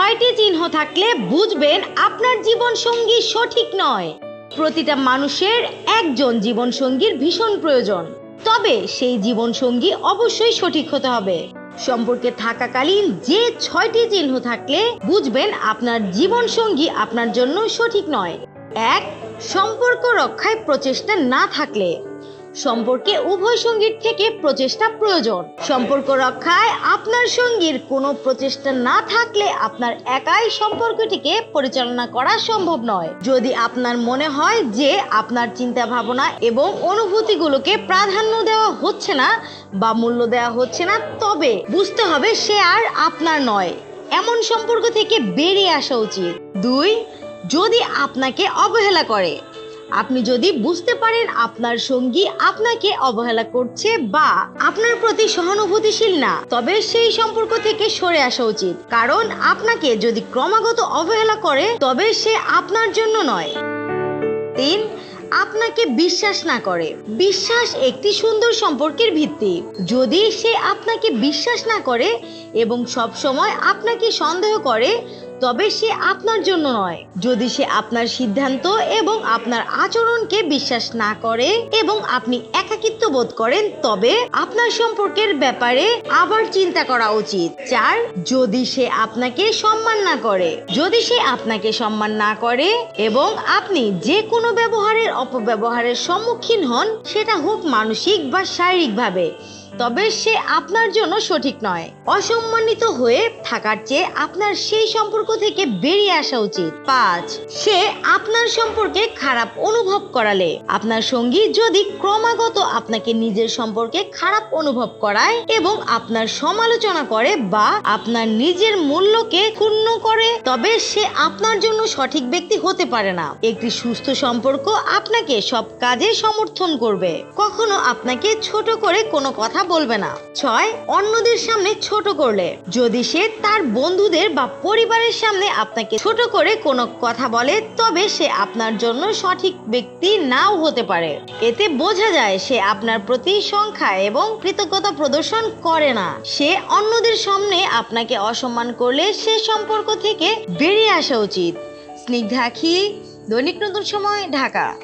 ছয়টি চিহ্ন থাকলে বুঝবেন আপনার জীবন সঙ্গী সঠিক নয়। প্রতিটা মানুষের একজন জীবন সঙ্গীর ভীষণ প্রয়োজন। তবে সেই জীবন সঙ্গী অবশ্যই সঠিক হতে হবে। সম্পর্কে থাকাকালীন যে ছয়টি চিহ্ন থাকলে বুঝবেন আপনার জীবন সঙ্গী আপনার জন্য সঠিক নয়। এক, সম্পর্ক রক্ষায় প্রচেষ্টা না থাকলে। সম্পর্কে উভয় সঙ্গীর থেকে প্রচেষ্টা প্রয়োজন। সম্পর্ক রক্ষায় আপনার সঙ্গীর কোনো প্রচেষ্টা না থাকলে আপনার একাই সম্পর্কটিকে পরিচালনা করা সম্ভব নয়। যদি আপনার মনে হয় যে আপনার চিন্তা ভাবনা এবং অনুভূতিগুলোকে প্রাধান্য দেওয়া হচ্ছে না বা মূল্য দেওয়া হচ্ছে না, তবে বুঝতে হবে সে আর আপনার নয়। এমন সম্পর্ক থেকে বেরিয়ে আসা উচিত। দুই, যদি আপনাকে অবহেলা করে আপনি যদি বুঝতে পারেন আপনার সঙ্গী আপনাকে অবহেলা করছে বা আপনার প্রতি সহানুভূতিশীল না, তবে সেই সম্পর্ক থেকে সরে আসা উচিত। কারণ আপনাকে যদি ক্রমাগত অবহেলা করে, তবে সে আপনার জন্য নয়। তিন, আপনাকে বিশ্বাস না করে। বিশ্বাস একটি সুন্দর সম্পর্কের ভিত্তি। যদি সে আপনাকে বিশ্বাস না করে এবং সব সময় আপনাকে সন্দেহ করে তবে সে আপনার জন্য নয়। যদি সে আপনার সিদ্ধান্ত এবং আপনার আচরণকে বিশ্বাস না করে এবং আপনি একাকিত্ব বোধ করেন, তবে আপনার সম্পর্কের ব্যাপারে আবার চিন্তা করা উচিত। চার, যদি সে আপনাকে সম্মান না করে, যদি সে আপনাকে সম্মান না করে এবং আপনি যে কোনো ব্যবহারের অপব্যবহারের সম্মুখীন হন, সেটা হোক মানসিক বা শারীরিকভাবে। তবে সে আপনার জন্য সঠিক নয়। অসম্মানিত হয়ে থাকার চেয়ে আপনার সেই সম্পর্ক থেকে বেরিয়ে আসা উচিত। পাঁচ, সে আপনার সম্পর্কে খারাপ অনুভব করালে। আপনার সঙ্গী যদি ক্রমাগত আপনাকে নিজের সম্পর্কে খারাপ অনুভব করায় এবং আপনার সমালোচনা করে বা আপনার নিজের মূল্যকে ক্ষুণ্ণ করে, তবে সে আপনার জন্য সঠিক ব্যক্তি হতে পারে না। একটি সুস্থ সম্পর্ক আপনাকে সব কাজে সমর্থন করবে। কখনো আপনাকে ছোট করে কোনো কথা বলবে না। ছয়, অন্যদের সামনে ছোট করলে। যদি সে তার বন্ধুদের বা পরিবারের সামনে আপনাকে ছোট করে কোনো কথা বলে, তবে সে আপনার জন্য সঠিক ব্যক্তি নাও হতে পারে। এতে বোঝা যায় সে আপনার প্রতি সংখ্যা এবং কৃতজ্ঞতা প্রদর্শন করে না। সে অন্যদের সামনে আপনাকে অসম্মান করলে সে সম্পর্ক থেকে বেরিয়ে আসা উচিত। স্নিগ্ধা আখি, দৈনিক নতুন সময়, ঢাকা।